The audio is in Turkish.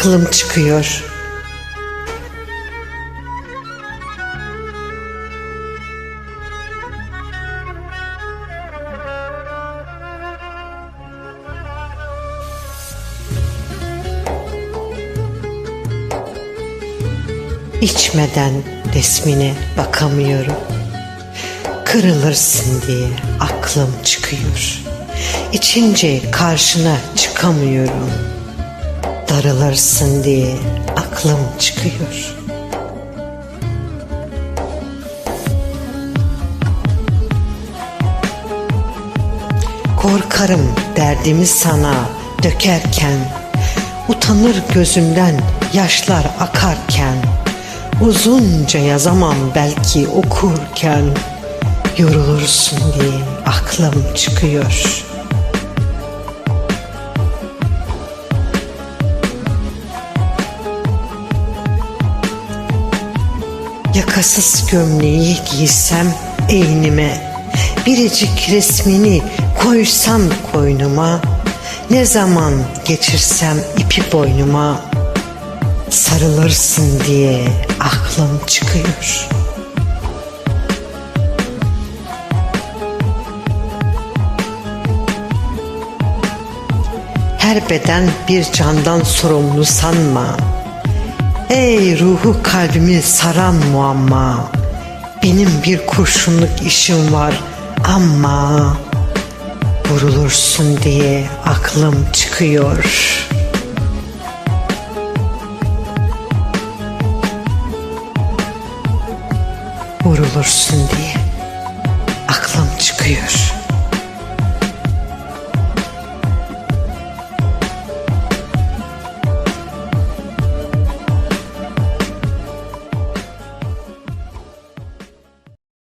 aklım çıkıyor. İçmeden resmine bakamıyorum. Kırılırsın diye aklım çıkıyor. İçince karşına çıkamıyorum. Darılırsın diye aklım çıkıyor. Korkarım derdimi sana dökerken Utanır gözümden yaşlar akarken Uzunca yazamam belki okurken Yorulursun diye aklım çıkıyor. Yakasız gömleği giysem eynime Biricik resmini koysam koynuma Ne zaman geçirsem ipi boynuma Sarılırsın diye aklım çıkıyor. Her beden bir candan sorumlu sanma. Ey ruhu kalbimi saran muamma. Benim bir kurşunluk işim var ama vurulursun diye aklım çıkıyor. Vurulursun diye aklım çıkıyor.